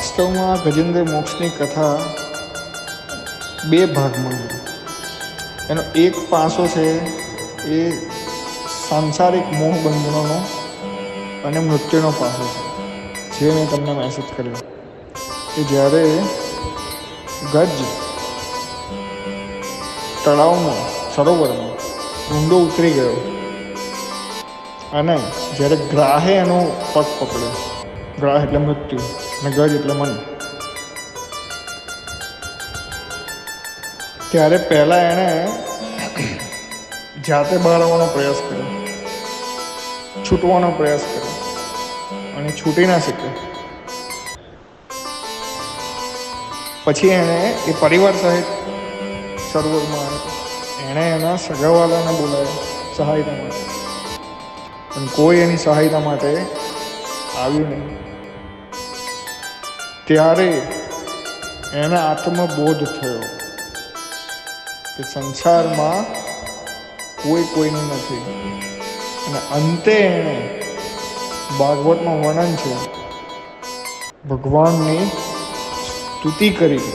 વાસ્તવમાં ગજેન્દ્ર મોક્ષની કથા બે ભાગમાં એનો એક પાસો છે એ સાંસારિક મોહ બંધનોનો અને મૃત્યુનો પાસો છે, જે મેં તમને મેસેજ કર્યો. કે જ્યારે ગજ તળાવમાં સરોવરમાં ઊંડો ઉતરી ગયો અને જ્યારે ગ્રાહે એનો પગ પકડ્યો. ગ્રાહ એટલે મૃત્યુ. અને ગજ એટલે મન. ત્યારે પહેલાં એણે જાતે બહાર આવવાનો પ્રયાસ કર્યો. છૂટવાનો પ્રયાસ કર્યો. અને છૂટી ના શક્યો. પછી એણે એ પરિવાર સહિત સરોવરમાં આવ્યો. એણે એના સગાવાલાને બોલાવ્યા, સહાયતા માટે. પણ કોઈ એની સહાયતા માટે આવ્યું નહીં. ત્યારે એને આત્મબોધ થયો કે સંસારમાં કોઈ કોઈનું નથી. અને અંતે એણે ભાગવતમાં વર્ણન છે, ભગવાનની સ્તુતિ કરી.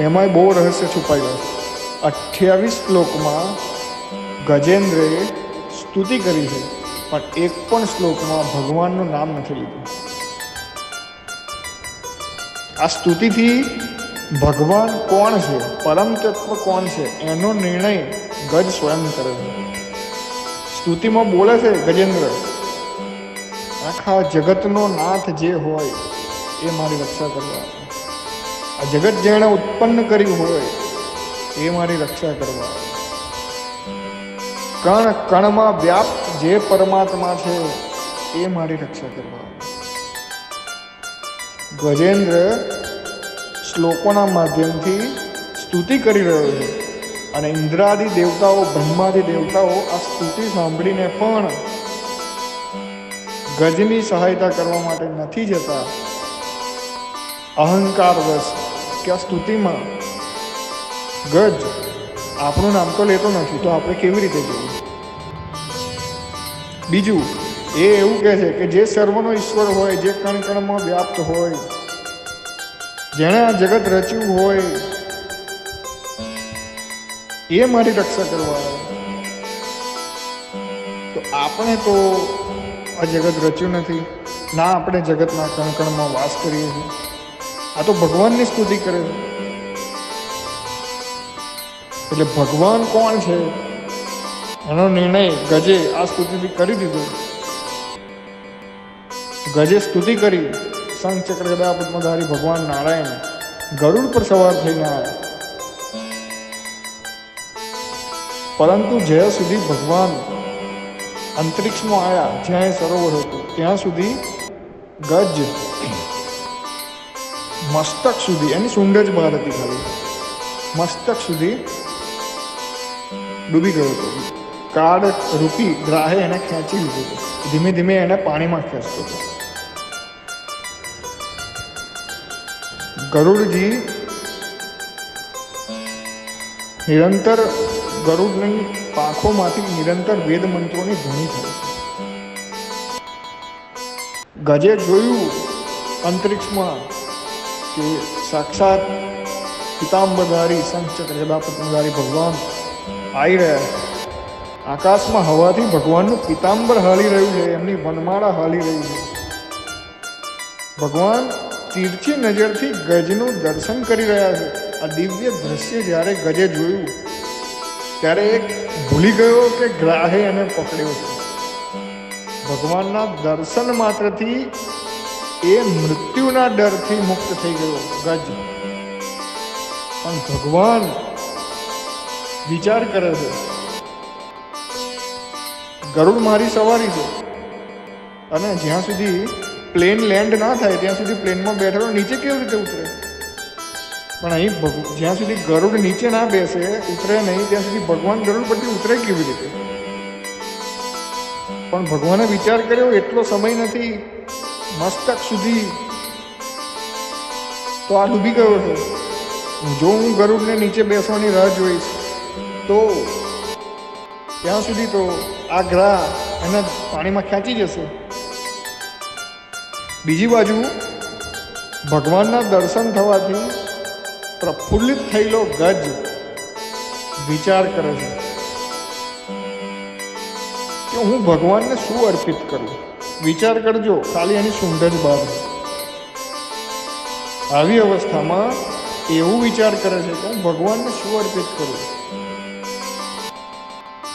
એમાંય બહુ રહસ્ય છુપાયું અઠ્યાવીસ શ્લોકમાં ગજેન્દ્રએ સ્તુતિ કરી છે, પણ એક પણ શ્લોકમાં ભગવાનનું નામ નથી લીધું. આ સ્તુતિથી ભગવાન કોણ છે? પરમ તત્વ કોણ છે? એનો નિર્ણય ગજ સ્વયં કરે છે. સ્તુતિમાં બોલે છે ગજેન્દ્ર, આખા જગતનો નાથ જે હોય એ મારી રક્ષા કરવા. આ જગત જેણે ઉત્પન્ન કર્યું હોય એ મારી રક્ષા કરવા. કણ કણમાં વ્યાપ્ત જે પરમાત્મા છે એ મારી રક્ષા કરવા. ગજેન્દ્ર શ્લોકોના માધ્યમથી સ્તુતિ કરી રહ્યો છે. અને ઇન્દ્રાદિ દેવતાઓ, બ્રહ્માદિ દેવતાઓ આ સ્તુતિ સાંભળીને પણ ગજની સહાયતા કરવા માટે નથી જતા. અહંકાર વશ કે આ સ્તુતિમાં ગજ આપણું નામ તો લેતો નથી, તો આપણે કેવી રીતે જોવું? બીજું એ એવું કહે છે કે જે સર્વનો ઈશ્વર હોય, જે કણ કણમાં વ્યાપ્ત હોય, જેણે આ જગત રચ્યું હોય, એ મારી રક્ષા કરવા તો આપણે તો આ જગત રચ્યું નથી. ના, આપણે જગતના કણકણમાં વાસ કરીએ છીએ. આ તો ભગવાનની સ્તુતિ કરે છે. એટલે ભગવાન કોણ છે? એનો નિર્ણય ગજે આ સ્તુતિથી કરી દીધો. ગજે સ્તુતિ કરી. શંખ ચક્ર ગદા પદ્મધારી ભગવાન નારાયણ. ગરુડ પર સવાર થઈને આવ્યા પરંતુ જ્યાં સુધી ભગવાન અંતરિક્ષમાં આવ્યા જ્યાં એ સરોવર હતું, ત્યાં સુધી ગજ મસ્તક સુધી, એની સૂંઢ જ બહાર હતી ખાલી. મસ્તક સુધી ડૂબી ગયો હતો. કાળ રૂપી ગ્રાહે એને ખેંચી લીધું હતું. ધીમે ધીમે એને પાણીમાં ખેંચતો હતો. ગરુડજી નિરંતર ગરુડની પાંખોમાંથી નિરંતર વેદ મંત્રોની થાય છે. ગજે જોયું અંતરિક્ષમાં કે સાક્ષાત પિતાંબરધારી શંખચક્ર ગદાપત્નધારી ભગવાન આવી રહ્યા આકાશમાં હવાથી ભગવાનનું પિતાંબર હાલી રહ્યું છે, એમની વનમાળા હાલી રહી છે. ભગવાન તીરછી નજરથી ગજનું દર્શન કરી રહ્યા છે. આ દિવ્ય દ્રશ્ય જ્યારે ગજે જોયું, ત્યારે એક ભૂલી ગયો કે ગ્રાહે એને પકડ્યો છે. ભગવાનના દર્શન માત્રથી એ મૃત્યુના ડરથી મુક્ત થઈ ગયો ગજ. પણ ભગવાન વિચાર કરે છે, ગરુડ મારી સવારી છે. અને જ્યાં સુધી પ્લેન લેન્ડ ના થાય ત્યાં સુધી પ્લેનમાં બેઠેલો નીચે કેવી રીતે ઉતરે? પણ અહીં જ્યાં સુધી ગરુડ નીચે ના બેસે, ઉતરે નહીં, ત્યાં સુધી ભગવાન ગરુડ પરથી ઉતરે કેવી રીતે? પણ ભગવાને વિચાર કર્યો, એટલો સમય નથી, મસ્તક સુધી તો આ ડૂબી ગયો છે. જો હું ગરુડને નીચે બેસવાની રાહ જોઈશ, તો ત્યાં સુધી તો આ ગ્રાહ એને પાણીમાં ખેંચી જશે. બીજી બાજુ ભગવાનના દર્શન થવાથી પ્રફુલ્લિત થયેલો ગજ વિચાર કરે છે કે હું ભગવાનને શું અર્પિત કરું? વિચાર કરજો, ખાલી એની સુંદર બાદ. આવી અવસ્થામાં એવું વિચાર કરે છે કે હું ભગવાનને શું અર્પિત કરું?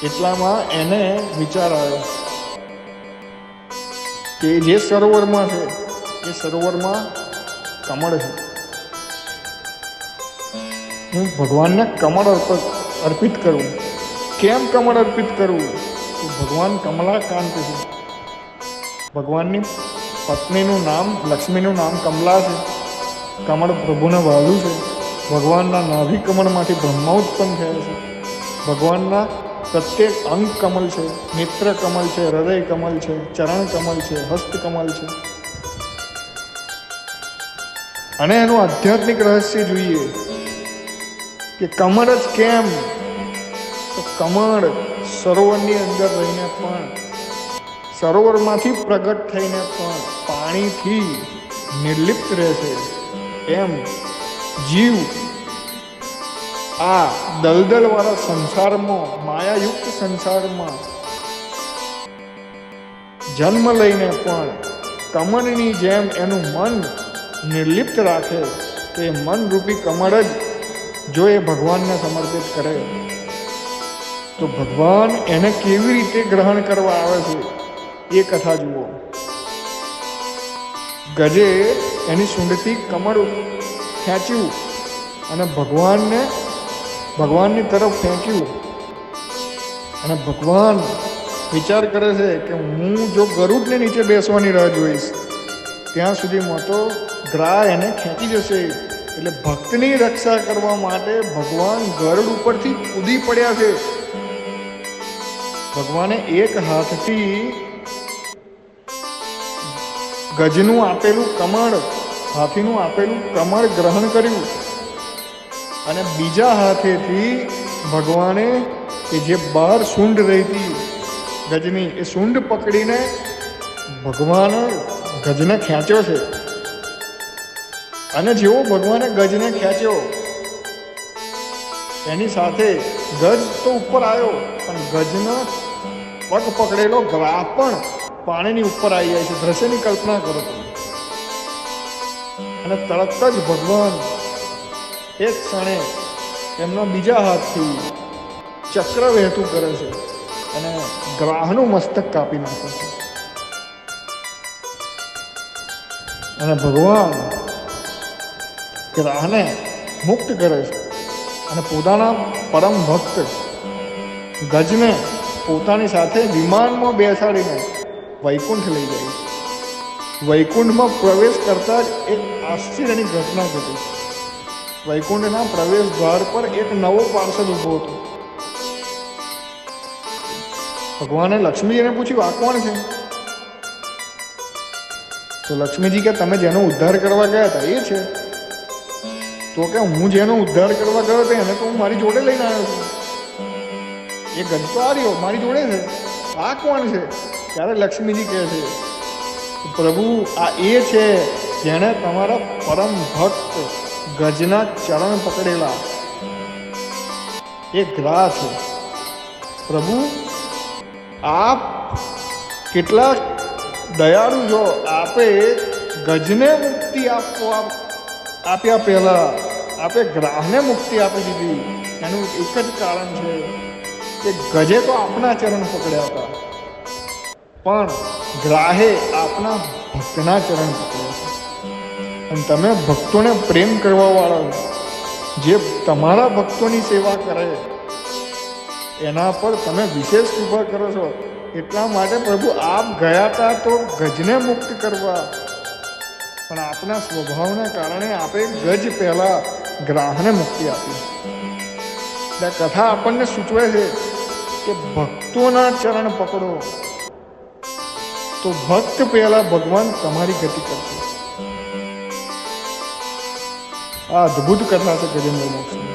એટલામાં એને વિચાર આવ્યો. કે જે સરોવરમાં છે, એ સરોવરમાં કમળ છે. હું ભગવાનને કમળ અર્પિત અર્પિત કરું. કેમ કમળ અર્પિત કરવું તો ભગવાન કમલાકાંત છે. ભગવાનની પત્નીનું નામ, લક્ષ્મીનું નામ કમલા છે. કમળ પ્રભુને વાલું છે. ભગવાનના નાભિ કમળમાંથી બ્રહ્મા ઉત્પન્ન થયા છે. ભગવાનના પ્રત્યેક અંગ કમલ છે, નેત્ર કમલ છે, હૃદય કમલ છે, ચરણ કમલ છે, હસ્ત કમલ છે. અને એનું આધ્યાત્મિક રહસ્ય જોઈએ કે કમળ જ કેમ? કમળ સરોવરની અંદર રહીને પણ, સરોવરમાંથી પ્રગટ થઈને પણ પાણીથી નિર્લિપ્ત રહેશે. એમ જીવ આ દલદલવાળા સંસારમાં, માયાયુક્ત સંસારમાં. જન્મ લઈને પણ કમળની જેમ એનું મન નિર્લિપ્ત રાખે, તે મનરૂપી કમળ જ જો એ ભગવાનને સમર્પિત કરે. તો ભગવાન એને કેવી રીતે ગ્રહણ કરવા આવે છે, એ કથા જુઓ. ગજે એની સૂંઢથી કમળ ખેંચ્યું અને ભગવાનને ભગવાનની તરફ ફેંક્યું અને ભગવાન વિચાર કરે છે કે હું જો ગરુડને નીચે બેસવાની રાહ જોઈશ, ત્યાં સુધીમાં તો ગ્રા એને ખેંચી જશે. એટલે ભક્તની રક્ષા કરવા માટે ભગવાન ગરુડ ઉપરથી કૂદી પડ્યા છે. ભગવાને એક હાથથી ગજનું આપેલું કમળ, હાથીનું આપેલું કમળ ગ્રહણ કર્યું. અને બીજા હાથેથી ભગવાને કે જે બહાર સૂંઢ રહી હતી ગજની, એ સૂંઢ પકડીને ભગવાન ગજને ખેંચ્યો છે. અને જેવો ભગવાને ગજને ખેંચ્યો, એની સાથે ગજ તો ઉપર આવ્યો, પણ ગજનો પગ પકડેલો ગ્રાહ પણ પાણીની ઉપર આવી જાય છે. દ્રશ્યની કલ્પના કરો અને તરત જ ભગવાન એ ક્ષણે એમના બીજા હાથથી ચક્ર વહેતું કરે છે અને ગ્રાહનું મસ્તક કાપી નાખે છે. અને ભગવાન ગ્રાહને મુક્ત કરે છે અને પોતાના પરમ ભક્ત ગજને પોતાની સાથે વિમાનમાં બેસાડીને વૈકુંઠ લઈ જાય છે. વૈકુંઠમાં પ્રવેશ કરતા જ એક આશ્ચર્યની ઘટના ઘટી. વૈકુંઠના પ્રવેશ દ્વાર પર એક નવો પાર્ષદ ઊભો હતો. ભગવાને લક્ષ્મીજીને પૂછ્યું, આ કોણ છે? તો લક્ષ્મીજી કે, તમે જેનો ઉદ્ધાર કરવા ગયા હતા, એ છે. તો કે, હું જેનો ઉદ્ધાર કરવા ગયો હતો, એને તો હું મારી જોડે લઈને આવ્યો છું. એ રહ્યો મારી જોડે છે. આ કોણ છે? ત્યારે લક્ષ્મીજી કહે છે, પ્રભુ, આ એ છે જેણે તમારા પરમ ભક્ત ગજના ચરણ પકડેલા. એ ગ્રા છે પ્રભુ, આપ કેટલા દયાળુ છો. આપે ગજને મુક્તિ આપવા આપ્યા પહેલા આપે ગ્રાહને મુક્તિ આપી દીધી. એનું એક જ કારણ છે કે ગજે તો આપના ચરણ પકડ્યા હતા. પણ ગ્રાહે આપના ભક્તના ચરણ પકડ્યા. અને તમે ભક્તોને પ્રેમ કરવા વાળા જે તમારા ભક્તોની સેવા કરે, એના પર તમે વિશેષ કૃપા કરો છો. એટલા માટે પ્રભુ, આપ ગયા હતા તો ગજને મુક્ત કરવા. પણ આપના સ્વભાવના કારણે આપે ગજ પહેલા ગ્રાહને મુક્તિ આપી. એટલે કથા આપણને સૂચવે છે કે ભક્તોના ચરણ પકડો. તો ભક્ત પહેલા ભગવાન તમારી ગતિ કરશે. આ અદ્ભુત કથા છે ગજેન્દ્ર મોક્ષની